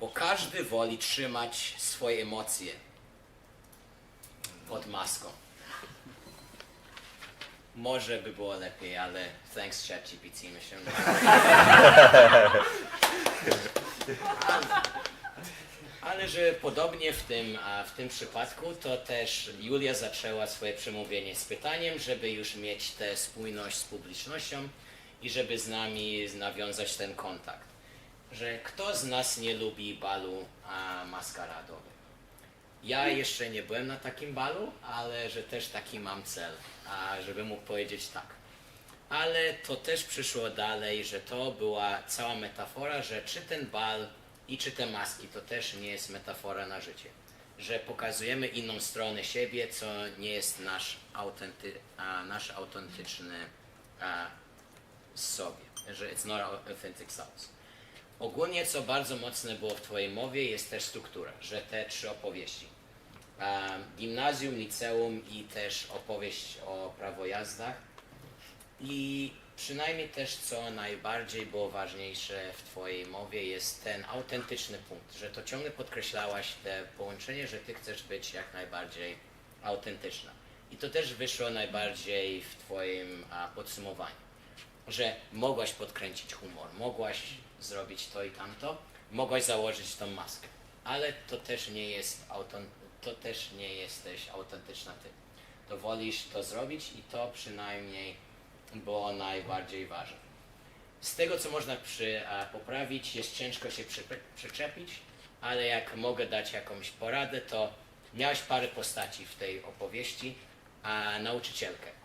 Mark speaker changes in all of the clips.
Speaker 1: bo każdy woli trzymać swoje emocje pod maską. Może by było lepiej, ale thanks ChatGPT myślę. ale, że podobnie w tym, a w tym przypadku, to też Julia zaczęła swoje przemówienie z pytaniem, żeby już mieć tę spójność z publicznością i żeby z nami nawiązać ten kontakt. Że kto z nas nie lubi balu a? Ja jeszcze nie byłem na takim balu, ale że też taki mam cel, a żeby mógł powiedzieć tak. Ale to też przyszło dalej, że to była cała metafora, że czy ten bal i czy te maski to też nie jest metafora na życie. Że pokazujemy inną stronę siebie, co nie jest nasz, autenty, a, nasz autentyczny a, sobie. Że it's not authentic selves. Ogólnie, co bardzo mocne było w Twojej mowie, jest też struktura, że te trzy opowieści. Um, gimnazjum, liceum i też opowieść o prawojazdach. I przynajmniej też, co najbardziej było ważniejsze w Twojej mowie, jest ten autentyczny punkt, że to ciągle podkreślałaś te połączenie, że Ty chcesz być jak najbardziej autentyczna. I to też wyszło najbardziej w Twoim podsumowaniu że mogłaś podkręcić humor, mogłaś zrobić to i tamto, mogłaś założyć tą maskę, ale to też nie jest to też nie jesteś autentyczna ty. To wolisz to zrobić i to przynajmniej było najbardziej ważne. Z tego, co można przy, a, poprawić, jest ciężko się przy, przyczepić, ale jak mogę dać jakąś poradę, to miałeś parę postaci w tej opowieści, a nauczycielkę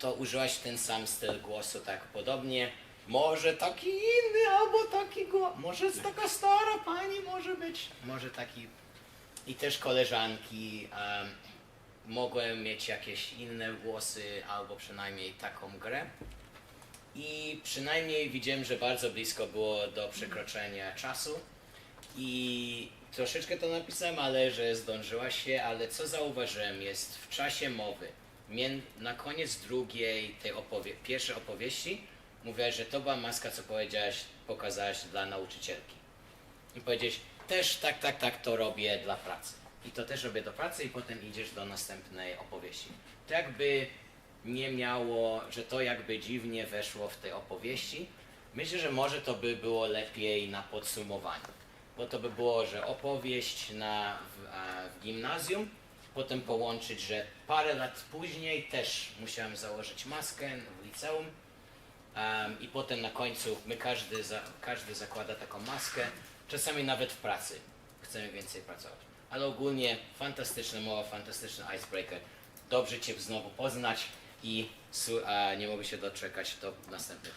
Speaker 1: to użyłaś ten sam styl głosu tak podobnie. Może taki inny, albo taki głos. Może taka stara pani może być. Może taki. I też koleżanki um, mogłem mieć jakieś inne głosy, albo przynajmniej taką grę. I przynajmniej widziałem, że bardzo blisko było do przekroczenia czasu. I troszeczkę to napisałem, ale że zdążyłaś się, ale co zauważyłem jest w czasie mowy na koniec drugiej tej opowie- pierwszej opowieści mówiłaś, że to była maska, co powiedziałaś, pokazałaś dla nauczycielki. I powiedziałeś, też tak, tak, tak to robię dla pracy. I to też robię do pracy i potem idziesz do następnej opowieści. To jakby nie miało, że to jakby dziwnie weszło w tej opowieści. Myślę, że może to by było lepiej na podsumowaniu. Bo to by było, że opowieść na, w, w gimnazjum, potem połączyć, że parę lat później też musiałem założyć maskę w liceum em, i potem na końcu my każdy, za, każdy zakłada taką maskę, czasami nawet w pracy chcemy więcej pracować. Ale ogólnie fantastyczna mowa, fantastyczny icebreaker. Dobrze Cię znowu poznać i nie mogę się doczekać do następnych.